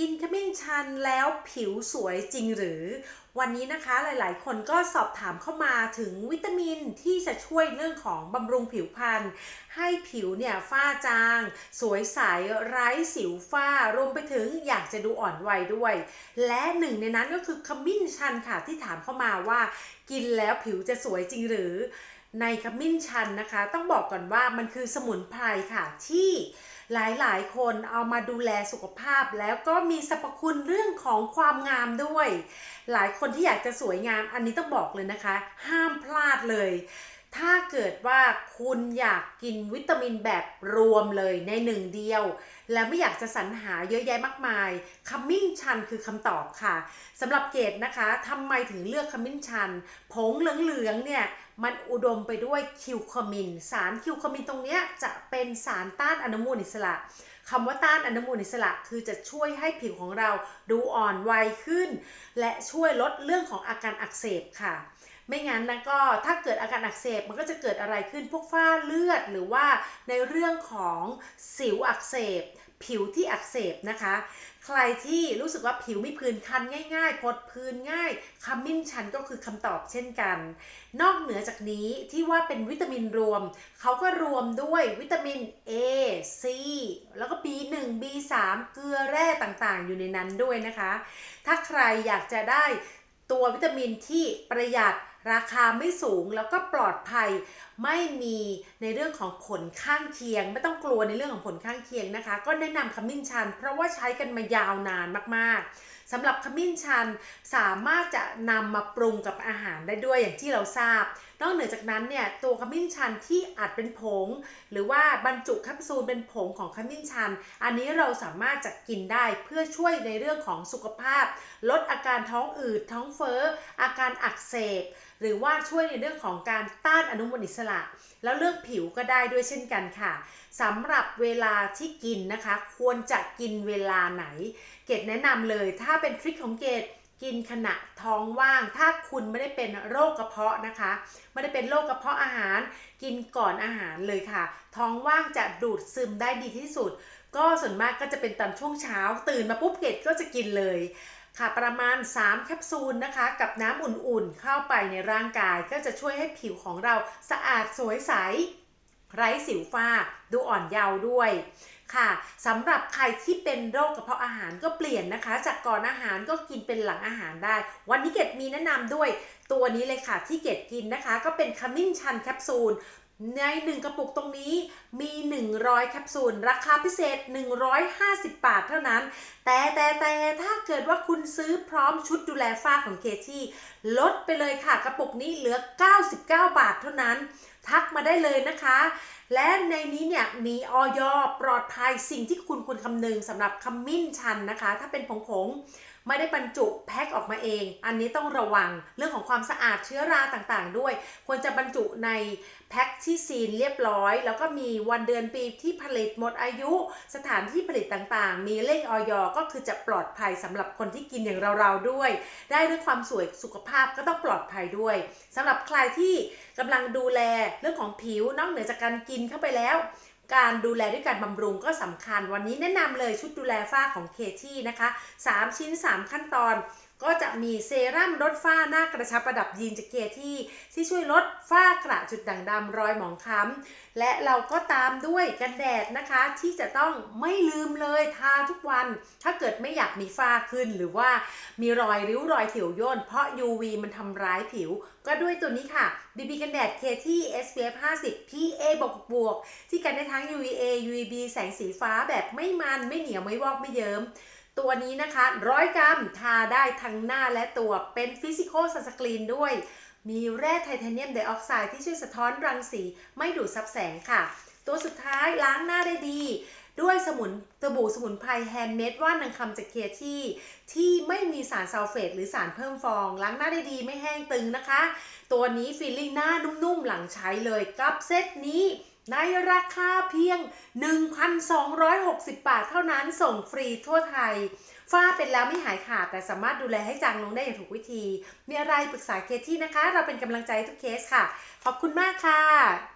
กินขมิ้นชันแล้วผิวสวยจริงหรือ วันนี้นะคะหลายๆ คนก็สอบถามเข้ามาถึงวิตามินที่จะช่วยเรื่องของบำรุงผิวพรรณให้ผิวเนี่ยฝ้าจาง สวยใสไร้สิวฝ้ารวมไปถึงอยากจะดูอ่อนวัยด้วย และหนึ่งในนั้นก็คือขมิ้นชันค่ะที่ถามเข้ามาว่า กินแล้วผิวจะสวยจริงหรือ ในขมิ้นชันนะคะ ต้องบอกก่อนว่ามันคือสมุนไพรค่ะที่หลายๆ คนเอามาดูแลสุขภาพ แล้วก็มีสรรพคุณเรื่องของความงามด้วย หลายคนที่อยากจะสวยงามอันนี้ต้องบอกเลยนะคะ ห้ามพลาดเลย ถ้าเกิดว่าคุณอยากกินวิตามินแบบรวมเลยในหนึ่งเดียว แล้วไม่อยากจะสรรหาเยอะแยะมากมาย ขมิ้นชันคือคำตอบค่ะสำหรับเกดนะคะทำไมถึงเลือกขมิ้นชัน ผงเหลืองๆเนี่ยมันอุดมไปด้วยคิวคามิน สารคิวคามินตรงนี้จะเป็นสารต้านอนุมูลอิสระคำว่าต้านอนุมูลอิสระคือจะช่วยให้ผิวของเราดูอ่อนวัยขึ้น และช่วยลดเรื่องของอาการอักเสบค่ะ ไม่งั้นนะก็ถ้าเกิดอาการอักเสบมันก็จะเกิดอะไรขึ้นพวกฝ้าเลือดหรือว่าในเรื่องของสิวอักเสบ ผิวที่อักเสบนะคะ ใครที่รู้สึกว่าผิวมีผื่นคันง่ายๆพดพื้นง่ายขมิ้นชันก็คือคำตอบเช่นกัน นอกเหนือจากนี้ที่ว่าเป็นวิตามินรวม เขาก็รวมด้วยวิตามิน A C แล้วก็ B1 B3 เกลือแร่ต่างๆ อยู่ในนั้นด้วยนะคะ ถ้าใครอยากจะได้ตัววิตามินที่ประหยัดราคาไม่สูงแล้วก็ปลอดภัยไม่มีในเรื่องของผลข้างเคียง ไม่ต้องกลัวในเรื่องของผลข้างเคียงนะคะ ก็แนะนำขมิ้นชัน เพราะว่าใช้กันมายาวนานมากๆสำหรับขมิ้นชันสามารถจะนำมาปรุงกับอาหารได้ด้วยอย่างที่เราทราบ นอกเหนือจากนั้นเนี่ยตัวขมิ้นชันที่อาจเป็นผง หรือว่าบรรจุแคปซูลเป็นผงของขมิ้นชัน อันนี้เราสามารถจะกินได้เพื่อช่วยในเรื่องของสุขภาพ ลดอาการท้องอืดท้องเฟ้ออาการอักเสบหรือว่าช่วยในเรื่องของการต้านอนุมูลอิสระแล้วเรื่องผิวก็ได้ด้วยเช่นกันค่ะสำหรับเวลาที่กินนะคะ ควรจะกินเวลาไหน เกดแนะนำเลย ถ้าเป็นทริคของเกดกินขณะท้องว่าง ถ้าคุณไม่ได้เป็นโรคกระเพาะนะคะ ไม่ได้เป็นโรคกระเพาะอาหาร กินก่อนอาหารเลยค่ะ ท้องว่างจะดูดซึมได้ดีที่สุด ก็ส่วนมากก็จะเป็นตอนช่วงเช้า ตื่นมาปุ๊บเกดก็จะกินเลย ค่ะประมาณ 3 แคปซูลนะคะ กับน้ำอุ่นๆ เข้าไปในร่างกายก็จะช่วยให้ผิวของเราสะอาดสวยใส ไร้สิวฝ้า ดูอ่อนเยาว์ด้วยค่ะสำหรับใครที่เป็นโรคกระเพาะอาหารก็เปลี่ยนนะคะ จากก่อนอาหารก็กินเป็นหลังอาหารได้ วันนี้เกดมีแนะนำด้วยตัวนี้เลยค่ะที่เกดกินนะคะ ก็เป็นขมิ้นชันแคปซูล ใน 1 กระปุกตรงนี้มี 100 แคปซูล ราคาพิเศษ 150 บาทเท่านั้น แต่แต่แต่ถ้าเกิดว่าคุณซื้อพร้อมชุดดูแลฝ้าของเคที่ลดไปเลยค่ะ กระปุกนี้เหลือ 99 บาทเท่านั้น ทักมาได้เลยนะคะ และในนี้เนี่ยมีออยปลอดภัยสิ่งที่คุณควรคำนึงสำหรับขมิ้นชันนะคะ ถ้าเป็นผงผง ไม่ได้บรรจุแพ็คออกมาเอง อันนี้ต้องระวังเรื่องของความสะอาดเชื้อราต่างๆ ด้วย ควรจะบรรจุในแพ็คที่ซีนเรียบร้อย แล้วก็มีวันเดือนปีที่ผลิตหมดอายุ สถานที่ผลิตต่างๆ มีเลขออยก็คือจะปลอดภัยสำหรับคนที่กินอย่างเราๆด้วย ได้ด้วยความสวยสุขภาพก็ต้องปลอดภัยด้วยสำหรับใครที่กำลังดูแลเรื่องของผิวนอกเหนือจากการกินเข้าไปแล้ว การดูแลด้วยการบำรุงก็สำคัญ วันนี้แนะนำเลยชุดดูแลฝ้าของเคที่นะคะ 3 ชิ้น 3 ขั้นตอน ก็จะมีเซรั่มลดฝ้าหน้ากระชับประดับยีนจากเคที่ ที่ช่วยลดฝ้ากระจุดด่างดำรอยหมองคล้ำและเราก็ตามด้วยกันแดดนะคะ ที่จะต้องไม่ลืมเลยทาทุกวัน ถ้าเกิดไม่อยากมีฝ้าขึ้นหรือว่ามีรอยริ้วรอยเขียวย่นเพราะ UV มันทำร้ายผิว ก็ด้วยตัวนี้ค่ะ BB กันแดด KT SPF 50 PA บวกบวกที่กันได้ทั้ง UVA UVB แสงสีฟ้าแบบไม่มันไม่เหนียวไม่วอกไม่เยิ้ม ตัวนี้นะคะร้อยกรัมทาได้ทั้งหน้าและตัวเป็นฟิสิกอลสกรีนด้วย มีแร่ไทเทเนียมไดออกไซด์ที่ช่วยสะท้อนรังสีไม่ดูดซับแสงค่ะ ตัวสุดท้ายล้างหน้าได้ดี ด้วยสมุนสบู่สมุนไพรแฮนด์เมดว่านางคำจากเคที่ ที่ไม่มีสารซัลเฟตหรือสารเพิ่มฟอง ล้างหน้าได้ดีไม่แห้งตึงนะคะ ตัวนี้ฟีลลิ่งหน้านุ่มๆหลังใช้เลยกับเซตนี้ ในราคาเพียง 1,260 บาทเท่านั้นส่งฟรีทั่วไทย ฝ้าเป็นแล้วไม่หายขาด แต่สามารถดูแลให้จางลงได้อย่างถูกวิธี มีอะไรปรึกษาเคที่นะคะ เราเป็นกำลังใจทุกเคสค่ะ ขอบคุณมากค่ะ